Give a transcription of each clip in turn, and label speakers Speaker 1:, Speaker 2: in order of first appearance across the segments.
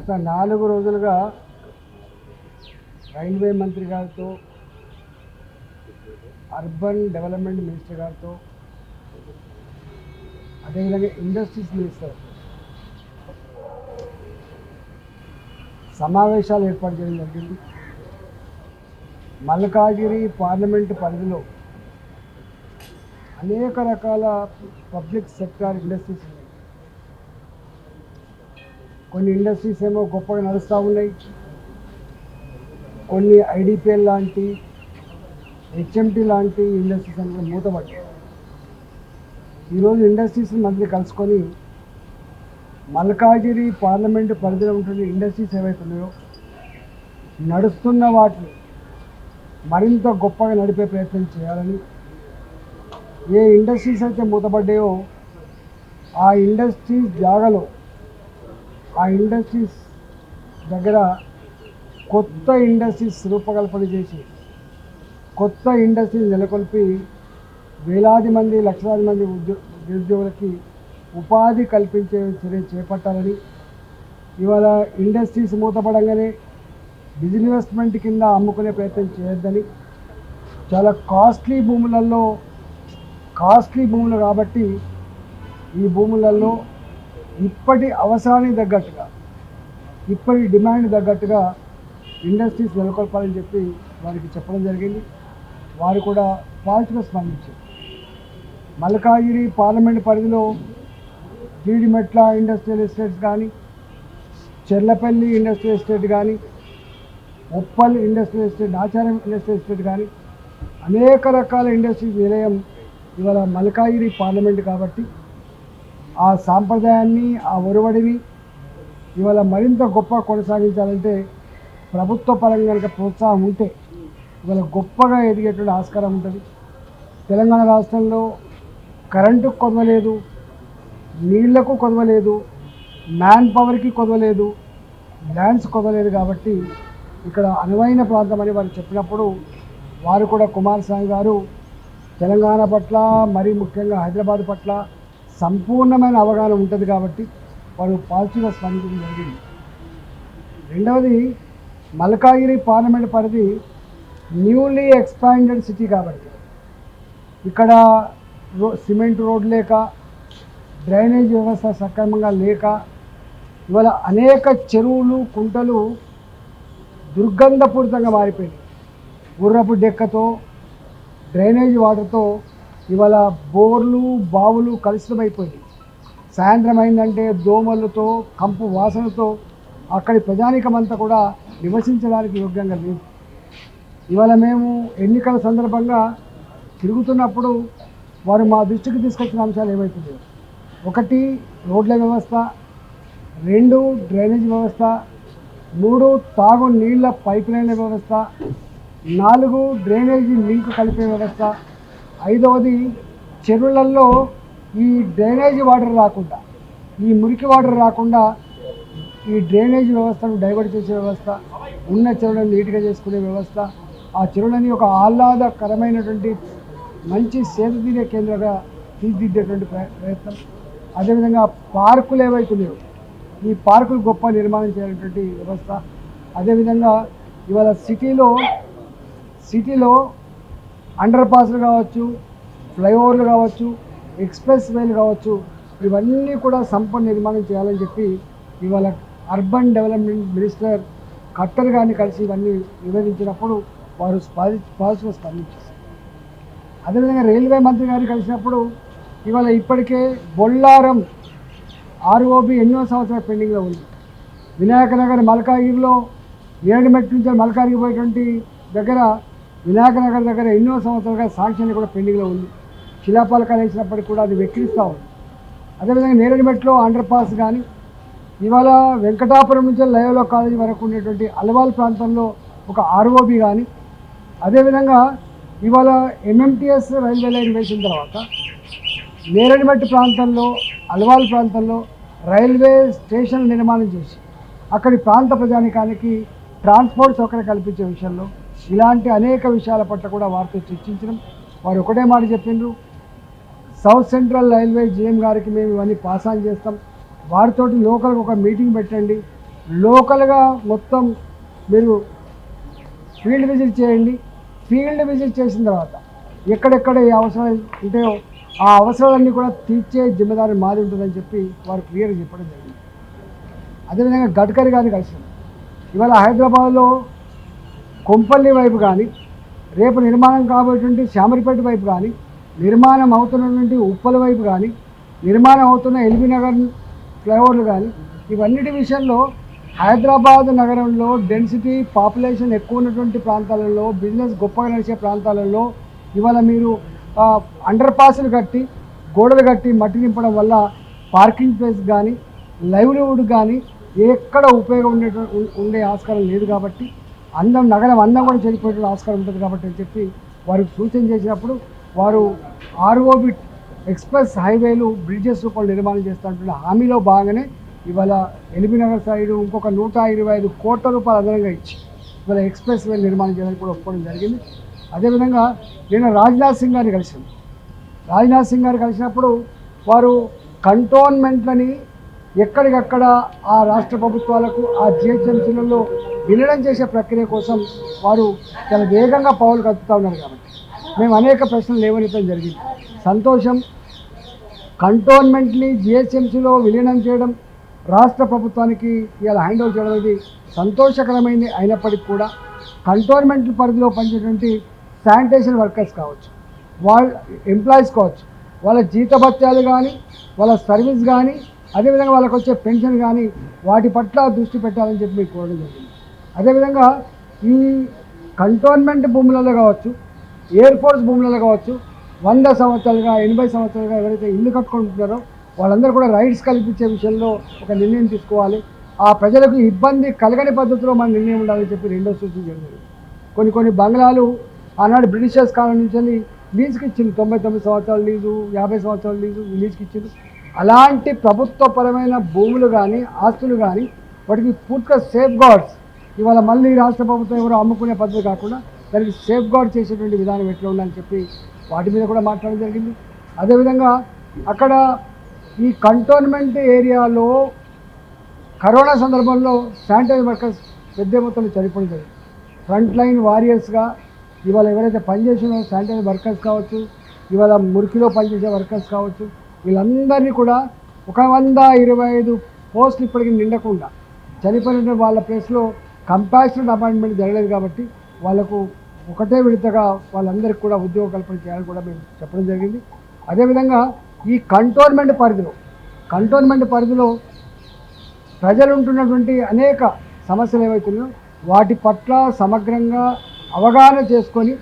Speaker 1: గత నాలుగు రోజులుగా రైల్వే మంత్రి గారితో అర్బన్ డెవలప్మెంట్ మినిస్టర్ గారితో అదేవిధంగా ఇండస్ట్రీస్ మినిస్టర్ సమావేశాలు ఏర్పాటు చేయడం జరిగింది. మల్కాజిరి పార్లమెంటు పరిధిలో అనేక రకాల పబ్లిక్ సెక్టార్ ఇండస్ట్రీస్ ఉన్నాయి కొన్ని ఇండస్ట్రీస్ ఏమో గొప్పగా నడుస్తూ ఉన్నాయి. కొన్ని ఐడిపిఎల్ లాంటి హెచ్ఎంటి లాంటి ఇండస్ట్రీస్ అనేది మూతపడ్డాయి. ఈరోజు ఇండస్ట్రీస్ మళ్ళీ కలుసుకొని మల్కాజిరి పార్లమెంటు పరిధిలో ఉంటున్న ఇండస్ట్రీస్ ఏవైతే ఉన్నాయో నడుస్తున్న వాటిని మరింత గొప్పగా నడిపే ప్రయత్నం చేయాలని ఏ ఇండస్ట్రీస్ అయితే మూతపడ్డాయో ఆ ఇండస్ట్రీస్ జాగలో ఆ ఇండస్ట్రీస్ దగ్గర కొత్త ఇండస్ట్రీస్ రూపకల్పన చేసి కొత్త ఇండస్ట్రీస్ నెలకొల్పి వేలాది మంది లక్షలాది మంది ఉద్యో నిరుద్యోగులకి ఉపాధి కల్పించే చర్య చేపట్టాలని ఇవాళ ఇండస్ట్రీస్ మూతపడంగానే బిజినెస్మెంట్ కింద అమ్ముకునే ప్రయత్నం చేయొద్దని చాలా కాస్ట్లీ భూములలో కాస్ట్లీ భూములు కాబట్టి ఈ భూములలో ఇప్పటి అవసరానికి తగ్గట్టుగా ఇప్పటి డిమాండ్ తగ్గట్టుగా ఇండస్ట్రీస్ నెలకొల్పాలని చెప్పి వారికి చెప్పడం జరిగింది. వారు కూడా పాజిటివ్గా స్పందించారు. మల్కాగిరి పార్లమెంట్ పరిధిలో జీడిమెట్ల ఇండస్ట్రియల్ ఎస్టేట్స్ కానీ చెర్లపల్లి ఇండస్ట్రియల్ ఎస్టేట్ కానీ Uppal industrial estate Nacharam industrial estate కానీ అనేక రకాల ఇండస్ట్రీస్ నిలయం ఇవాళ మల్కాగిరి పార్లమెంట్ కాబట్టి ఆ సాంప్రదాయాన్ని ఆ ఒరవడిని ఇవాళ మరింత గొప్ప కొనసాగించాలంటే ప్రభుత్వ పరంగా కనుక ప్రోత్సాహం ఉంటే ఇవాళ గొప్పగా ఎదిగేటువంటి ఆస్కారం ఉంటుంది. తెలంగాణ రాష్ట్రంలో కరెంటుకు కొదవలేదు నీళ్ళకు కొదవలేదు మ్యాన్ పవర్కి కొదవలేదు ల్యాండ్స్ కొదవలేదు కాబట్టి ఇక్కడ అనువైన ప్రాంతం అని వారు చెప్పినప్పుడు వారు కూడా కుమారస్వామి గారు తెలంగాణ పట్ల మరీ ముఖ్యంగా హైదరాబాద్ పట్ల సంపూర్ణమైన అవగాహన ఉంటుంది కాబట్టి వారు పాజిటివ్గా స్పందించడం జరిగింది. రెండవది మల్కాగిరి పార్లమెంట్ పరిధి న్యూలీ ఎక్స్పాండెడ్ సిటీ కాబట్టి ఇక్కడ రో సిమెంట్ రోడ్ లేక డ్రైనేజ్ వ్యవస్థ సక్రమంగా లేక ఇవాళ అనేక చెరువులు కుంటలు దుర్గంధపూరితంగా మారిపోయింది గుర్రపు డెక్కతో డ్రైనేజ్ వాటర్తో ఇవాళ బోర్లు బావులు కలుషితమైపోయాయి సాయంత్రం అయిందంటే దోమలతో కంపు వాసనతో అక్కడి ప్రజానికమంతా కూడా నివసించడానికి యోగ్యంగా లేదు. ఇవాళ మేము ఎన్నికల సందర్భంగా తిరుగుతున్నప్పుడు వారు మా దృష్టికి తీసుకొచ్చిన అంశాలు ఏమవుతుంది ఒకటి రోడ్ల వ్యవస్థ. రెండు డ్రైనేజ్ వ్యవస్థ. మూడు తాగు నీళ్ళ పైప్ లైన్ల వ్యవస్థ. నాలుగు డ్రైనేజీ లింక్ కలిపే వ్యవస్థ. ఐదవది చెరువులలో ఈ డ్రైనేజీ వాటర్ రాకుండా ఈ మురికి వాటర్ రాకుండా ఈ డ్రైనేజ్ వ్యవస్థను డైవర్ట్ చేసే వ్యవస్థ ఉన్న చెరువులను నీట్గా చేసుకునే వ్యవస్థ ఆ చెరువులని ఒక ఆహ్లాదకరమైనటువంటి మంచి సేదతీరే కేంద్రంగా తీర్చిదిద్దేటువంటి ప్రయత్నం. అదేవిధంగా పార్కులు ఏవైతున్నాయో ఈ పార్కులు గొప్ప నిర్మాణం చేయాలనేటువంటి వ్యవస్థ. అదేవిధంగా ఇవాళ సిటీలో సిటీలో అండర్ పాస్లు కావచ్చు ఫ్లైఓవర్లు కావచ్చు ఎక్స్ప్రెస్ వేలు కావచ్చు ఇవన్నీ కూడా సంపద నిర్మాణం చేయాలని చెప్పి ఇవాళ అర్బన్ డెవలప్మెంట్ మినిస్టర్ కట్టర్ గారిని కలిసి ఇవన్నీ నివేదించినప్పుడు వారు స్పాది పాజిటివ్గా స్పందించారు. అదేవిధంగా రైల్వే మంత్రి గారిని కలిసినప్పుడు ఇవాళ ఇప్పటికే బొల్లారం ఆర్ఓబి ఎన్నో సంవత్సరాల పెండింగ్లో ఉంది. వినాయక నగర్ మల్కాగిరిలో ఏడుమెట్ నుంచి మల్కాగిరి పోయేటువంటి దగ్గర వినాయక నగర్ దగ్గర ఎన్నో సంవత్సరాలుగా శాంక్షన్ కూడా పెండింగ్లో ఉంది. శిలాపాలకాలు వేసినప్పటికీ కూడా అది వెక్కిరిస్తూ ఉంది. అదేవిధంగా నేరేడుమెట్లో అండర్ పాస్ కానీ ఇవాళ వెంకటాపురం నుంచి లయోలో కాలేజీ వరకు ఉండేటువంటి అలవాల్ ప్రాంతంలో ఒక ఆర్ఓబి కానీ అదేవిధంగా ఇవాళ ఎంఎంటీఎస్ రైల్వే లైన్ వేసిన తర్వాత నేరేడుమెట్టు ప్రాంతంలో అలవాల్ ప్రాంతంలో రైల్వే స్టేషన్ నిర్మాణం చేసి అక్కడి ప్రాంత ప్రజానికానికి ట్రాన్స్పోర్ట్ సౌకర్యం కల్పించే విషయంలో ఇలాంటి అనేక విషయాల పట్ల కూడా వారితో చర్చించడం. వారు ఒకటే మాట చెప్పిండ్రు. సౌత్ సెంట్రల్ రైల్వే జీఎం గారికి మేము ఇవన్నీ పాస్ ఆన్ చేస్తాం. వారితోటి లోకల్గా ఒక మీటింగ్ పెట్టండి. లోకల్గా మొత్తం మీరు ఫీల్డ్ విజిట్ చేయండి. ఫీల్డ్ విజిట్ చేసిన తర్వాత ఎక్కడెక్కడ ఏ అవసరాలు ఉంటాయో ఆ అవసరాలన్నీ కూడా తీర్చే జిమ్మదారి మాది ఉంటుందని చెప్పి వారు క్లియర్గా చెప్పడం జరిగింది. అదేవిధంగా గడ్కరీ గారిని కలిసాం. ఇవాళ హైదరాబాద్లో కొంపల్లి వైపు కానీ రేపు నిర్మాణం కాబోయేటువంటి శామరిపేట వైపు కానీ నిర్మాణం అవుతున్నటువంటి ఉప్పల వైపు కానీ నిర్మాణం అవుతున్న ఎల్బీ నగర్ ఫ్లైఓవర్లు కానీ ఇవన్నిటి విషయంలో హైదరాబాద్ నగరంలో డెన్సిటీ పాపులేషన్ ఎక్కువ ఉన్నటువంటి ప్రాంతాలలో బిజినెస్ గొప్పగా నడిచే ప్రాంతాలలో ఇవాళ మీరు అండర్ పాస్లు కట్టి గోడలు కట్టి మట్టి నింపడం వల్ల పార్కింగ్ ప్లేస్ కానీ లైవ్లీవుడ్ కానీ ఎక్కడ ఉపయోగం ఉండే ఉండే ఆస్కారం లేదు కాబట్టి అందం నగరం అందం కూడా చెడిపోయే ఆస్కారం ఉంటుంది కాబట్టి అని చెప్పి వారికి సూచన చేసినప్పుడు వారు ఆర్ఓబి ఎక్స్ప్రెస్ హైవేలు బ్రిడ్జెస్ రూపంలో నిర్మాణం చేస్తున్నటువంటి హామీలో భాగంగానే ఇవాళ ఎల్బీనగర్ సైడు ఇంకొక నూట ఇరవై ఐదు కోట్ల రూపాయలు అదనంగా ఇచ్చి ఇవాళ ఎక్స్ప్రెస్ వే నిర్మాణం చేయడానికి కూడా ఒప్పుకోవడం జరిగింది. అదేవిధంగా నేను రాజ్నాథ్ సింగ్ గారిని కలిసాను రాజ్నాథ్ సింగ్ గారు కలిసినప్పుడు వారు కంటోన్మెంట్లని ఎక్కడికక్కడ ఆ రాష్ట్ర ప్రభుత్వాలకు ఆ జిహెచ్ఎంసీలలో విలీనం చేసే ప్రక్రియ కోసం వారు చాలా వేగంగా పౌరులు కదుపుతూ ఉన్నారు కాబట్టి. మేము అనేక ప్రశ్నలు లేవనెత్తడం జరిగింది. సంతోషం కంటోన్మెంట్ని జిహెచ్ఎంసీలో విలీనం చేయడం రాష్ట్ర ప్రభుత్వానికి ఇలా హ్యాండ్ ఓవర్ చేయడం అనేది సంతోషకరమైంది అయినప్పటికీ కూడా కంటోన్మెంట్ పరిధిలో పనిచేటువంటి శానిటేషన్ వర్కర్స్ కావచ్చు వాళ్ళ ఎంప్లాయీస్ కావచ్చు వాళ్ళ జీతభత్యాలు కానీ వాళ్ళ సర్వీస్ కానీ అదేవిధంగా వాళ్ళకి వచ్చే పెన్షన్ కానీ వాటి పట్ల దృష్టి పెట్టాలని చెప్పి మీకు కోరడం జరిగింది. అదేవిధంగా ఈ కంటోన్మెంట్ భూములలో కావచ్చు ఎయిర్ ఫోర్స్ భూములలో కావచ్చు వంద సంవత్సరాలుగా ఎనభై సంవత్సరాలుగా ఎవరైతే ఇల్లు కట్టుకుంటున్నారో వాళ్ళందరూ కూడా రైట్స్ కల్పించే విషయంలో ఒక నిర్ణయం తీసుకోవాలి. ఆ ప్రజలకు ఇబ్బంది కలగని పద్ధతిలో మన నిర్ణయం ఉండాలని చెప్పి రెండో సూచన జరిగింది. కొన్ని కొన్ని బంగ్లాలు ఆనాడు బ్రిటిషర్స్ కాలం నుంచి లీజుకి ఇచ్చింది తొంభై తొమ్మిది సంవత్సరాల లీజు యాభై సంవత్సరాల లీజు లీజుకి ఇచ్చింది అలాంటి ప్రభుత్వపరమైన భూములు కానీ ఆస్తులు కానీ వాటికి పూర్తిగా సేఫ్ గార్డ్స్ ఇవాళ మళ్ళీ రాష్ట్ర ప్రభుత్వం ఎవరో అమ్ముకునే పద్ధతి కాకుండా దానికి సేఫ్ గార్డ్ చేసేటువంటి విధానం ఎట్లా ఉందని చెప్పి వాటి మీద కూడా మాట్లాడడం జరిగింది. అదేవిధంగా అక్కడ ఈ కంటోన్మెంట్ ఏరియాలో కరోనా సందర్భంలో శానిటైజ్ వర్కర్స్ పెద్ద మొత్తంలో చనిపోవడం జరిగింది. ఫ్రంట్ లైన్ వారియర్స్గా ఇవాళ ఎవరైతే పనిచేసిన శానిటైజ్ వర్కర్స్ కావచ్చు ఇవాళ మురికిలో పనిచేసే వర్కర్స్ కావచ్చు వీళ్ళందరినీ కూడా ఒక వంద ఇరవై ఐదు పోస్టులు ఇప్పటికీ నిండకుండా చనిపోయిన వాళ్ళ ప్లేస్లో కంపాషనెట్ అపాయింట్మెంట్ జరగలేదు కాబట్టి వాళ్ళకు ఒకటే విడతగా వాళ్ళందరికీ కూడా ఉద్యోగ కల్పన చేయాలని కూడా మేము చెప్పడం జరిగింది. అదేవిధంగా ఈ కంటోన్మెంట్ పరిధిలో కంటోన్మెంట్ పరిధిలో ప్రజలు ఉంటున్నటువంటి అనేక సమస్యలు ఏవైతున్నాయో వాటి పట్ల సమగ్రంగా అవగాహన చేసుకొని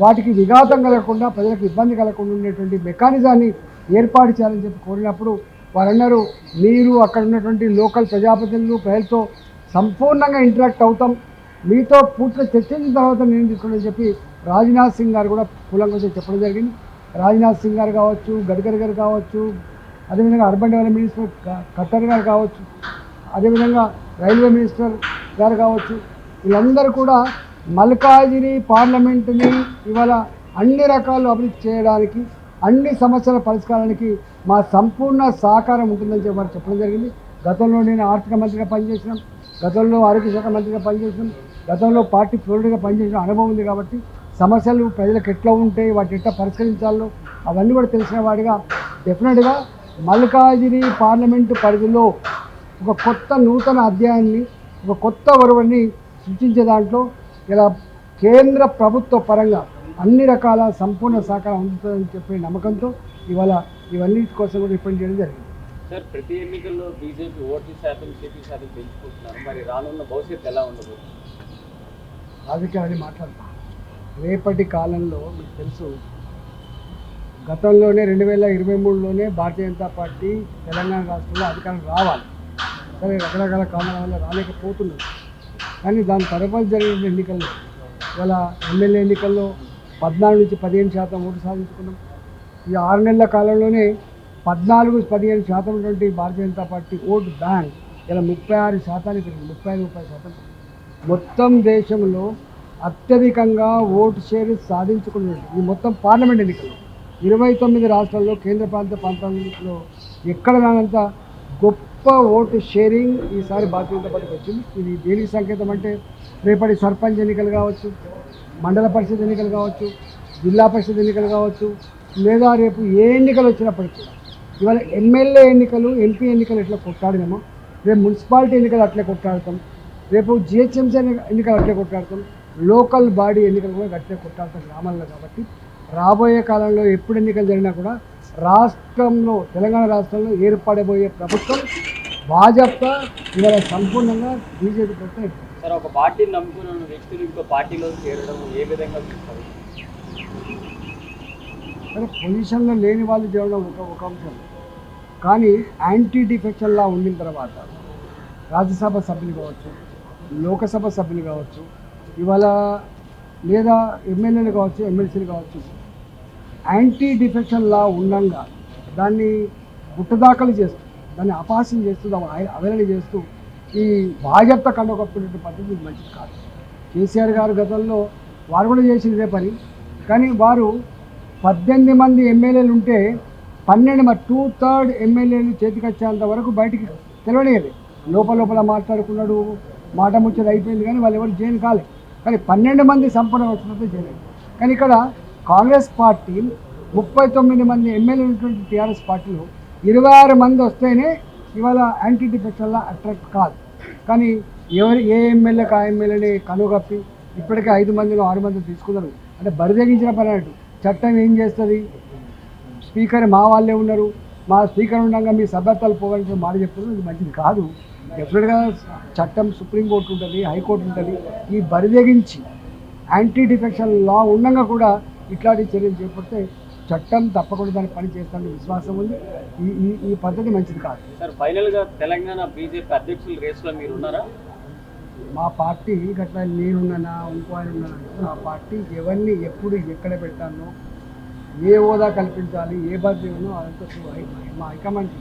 Speaker 1: వాటికి విఘాతం కలగకుండా ప్రజలకు ఇబ్బంది కలగకుండా ఉండేటువంటి మెకానిజాన్ని ఏర్పాటు చేయాలని చెప్పి కోరినప్పుడు వారందరూ మీరు అక్కడ ఉన్నటువంటి లోకల్ ప్రజాప్రతినిధులు ప్రజలతో సంపూర్ణంగా ఇంటరాక్ట్ అవుతాం. మీతో పూర్తిగా చర్చించిన తర్వాత నేను తీసుకోండి చెప్పి రాజ్నాథ్ సింగ్ గారు కూడా కూలంగా చెప్పడం జరిగింది. రాజ్నాథ్ సింగ్ గారు కావచ్చు గడ్కరీ గారు కావచ్చు అదేవిధంగా urban development minister Khattar Khattar garu కావచ్చు అదేవిధంగా రైల్వే మినిస్టర్ గారు కావచ్చు వీళ్ళందరూ కూడా మల్కాజిని పార్లమెంటుని ఇవాళ అన్ని రకాలు అభివృద్ధి చేయడానికి అన్ని సమస్యల పరిష్కారానికి మా సంపూర్ణ సహకారం ఉంటుందని చెప్పి వారు చెప్పడం జరిగింది. గతంలో నేను ఆర్థిక మంత్రిగా పనిచేసినాం. గతంలో ఆరోగ్య శాఖ మంత్రిగా పనిచేసినాం. గతంలో పార్టీ ఫ్లోరిడ్గా పనిచేసిన అనుభవం ఉంది కాబట్టి సమస్యలు ప్రజలకు ఎట్లా ఉంటాయి వాటి ఎట్లా పరిష్కరించాలో అవన్నీ కూడా తెలిసిన వాడిగా డెఫినెట్గా మల్కాజిరి పార్లమెంటు పరిధిలో ఒక కొత్త నూతన అధ్యాయాన్ని ఒక కొత్త వరువుని సృష్టించే దాంట్లో ఇలా కేంద్ర ప్రభుత్వ పరంగా అన్ని రకాల సంపూర్ణ సహకారం అందుతుందని చెప్పే నమ్మకంతో ఇవాళ ఇవన్నీ కోసం కూడా రిపెండ్ చేయడం జరిగింది.
Speaker 2: సార్ ప్రతి ఎన్నికల్లో బీజేపీ ఓట్ల శాతం సీట్ల శాతం పెంచుకుంటున్నారు. మరి రానున్న భవిష్యత్తు ఎలా ఉండబోతుంది?
Speaker 1: రాజకీయాలని మాట్లాడతాం. రేపటి కాలంలో మీకు తెలుసు గతంలోనే రెండు వేల ఇరవై మూడులోనే భారతీయ జనతా పార్టీ తెలంగాణ రాష్ట్రంలో అధికారం రావాలి. సరే రకరకాల కారణాల వల్ల రాలేకపోతున్నారు కానీ దాని తర్వాత జరిగిన ఎన్నికల్లో ఇవాళ ఎమ్మెల్యే ఎన్నికల్లో పద్నాలుగు నుంచి పదిహేను శాతం ఓటు సాధించుకున్నాం. ఈ ఆరు నెలల కాలంలోనే పద్నాలుగు పదిహేను శాతం ఉన్నటువంటి Bharatiya Janata party vote bank ఇలా ముప్పై ఆరు శాతానికి పెరిగింది. ముప్పై ఐదు ముప్పై శాతం. మొత్తం దేశంలో అత్యధికంగా ఓటు షేర్ సాధించుకున్నది ఈ మొత్తం పార్లమెంట్ ఎన్నికలు ఇరవై తొమ్మిది రాష్ట్రాల్లో కేంద్ర ప్రాంత ప్రాంతాల్లో ఎక్కడ రానంత గొప్ప గొప్ప ఓటు షేరింగ్ ఈసారి భారతీయ జనతా పార్టీకి వచ్చింది. ఇది దేనికి సంకేతం అంటే రేపటి సర్పంచ్ ఎన్నికలు కావచ్చు మండల పరిషత్ ఎన్నికలు కావచ్చు జిల్లా పరిషత్ ఎన్నికలు కావచ్చు లేదా రేపు ఏ ఎన్నికలు వచ్చినప్పటికీ ఇవాళ ఎమ్మెల్యే ఎన్నికలు ఎంపీ ఎన్నికలు ఎట్లా కొట్లాడినామో రేపు మున్సిపాలిటీ ఎన్నికలు అట్లే కొట్లాడతాం రేపు జిహెచ్ఎంసీ ఎన్నికలు అట్లే కొట్లాడతాం లోకల్ బాడీ ఎన్నికలు కూడా అట్లే కొట్లాడతాం గ్రామాల్లో కాబట్టి రాబోయే కాలంలో ఎప్పుడు ఎన్నికలు జరిగినా కూడా రాష్ట్రంలో తెలంగాణ రాష్ట్రంలో ఏర్పడబోయే ప్రభుత్వం భాజపా ఇవాళ సంపూర్ణంగా బీజేపీ ప్రభుత్వం
Speaker 2: సరే ఒక పార్టీని నమ్ముకున్న వ్యక్తులు ఇంకో పార్టీలో చేరడం ఏ విధంగా చూస్తారు?
Speaker 1: సరే పొజిషన్లో లేని వాళ్ళు చేయడం ఒక ఒక అంశం. కానీ యాంటీ డిఫెక్షన్లా ఉండిన తర్వాత రాజ్యసభ సభ్యులు కావచ్చు లోకసభ సభ్యులు కావచ్చు ఇవాళ లేదా ఎమ్మెల్యేలు కావచ్చు ఎమ్మెల్సీలు కావచ్చు యాంటీ డిఫెక్షన్ లా ఉండంగా దాన్ని గుట్టదాఖలు చేస్తూ దాన్ని అపాసం చేస్తూ దాన్ని అవహేళన చేస్తూ ఈ భాజపా కండగొప్పినటువంటి పద్ధతి మంచిది కాదు. కేసీఆర్ గారు గతంలో వారు కూడా చేసింది ఇదే పని. కానీ వారు పద్దెనిమిది మంది ఎమ్మెల్యేలు ఉంటే పన్నెండు మరి టూ థర్డ్ ఎమ్మెల్యేలు చేతికొచ్చేంత వరకు బయటికి తెలియలేదు లోపల లోపల మాట్లాడుకున్నాడు మాట ముచ్చట అయిపోయింది కానీ వాళ్ళు ఎవరు జైలు కాలేదు కానీ పన్నెండు మంది సంపూర్ణ వచ్చినట్టు చేయలేదు కానీ ఇక్కడ కాంగ్రెస్ పార్టీ ముప్పై తొమ్మిది మంది ఎమ్మెల్యేలు ఉన్నటువంటి టీఆర్ఎస్ పార్టీలు ఇరవై ఆరు మంది వస్తేనే ఇవాళ యాంటీ డిఫెక్షన్లా అట్రాక్ట్ కాదు. కానీ ఎవరి ఏ ఎమ్మెల్యేకి ఆ ఎమ్మెల్యేని కనుగప్పి ఇప్పటికే ఐదు మందిలో ఆరు మంది తీసుకున్నారు. అంటే బరిదగించిన పని అన్నట్టు చట్టం ఏం చేస్తుంది? స్పీకర్ మా వాళ్ళే ఉన్నారు. మా స్పీకర్ ఉండగా మీ సభ్యత్వాలు పోవాలని మాట చెప్తున్నారు. ఇది మంచిది కాదు. డెఫినెట్గా చట్టం సుప్రీంకోర్టు ఉంటుంది హైకోర్టు ఉంటుంది. ఈ బరిదగించి యాంటీ డిఫెక్షన్ లా ఉండగా కూడా ఇట్లాంటి చర్యలు చేపడితే చట్టం తప్పకుండా దాన్ని పని చేస్తానని విశ్వాసం ఉంది. ఈ ఈ ఈ పద్ధతి మంచిది కాదు.
Speaker 2: సార్ ఫైనల్గా తెలంగాణ బీజేపీ అధ్యక్షుల రేస్లో మీరు ఉన్నారా?
Speaker 1: మా పార్టీ గట్లా నేనున్నానా ఇంకో ఆయన ఉన్నానా మా పార్టీ ఎవరిని ఎప్పుడు ఎక్కడ పెట్టానో ఏ హోదా కల్పించాలి ఏ బాధ్యత అదంతా మా హైకమాండ్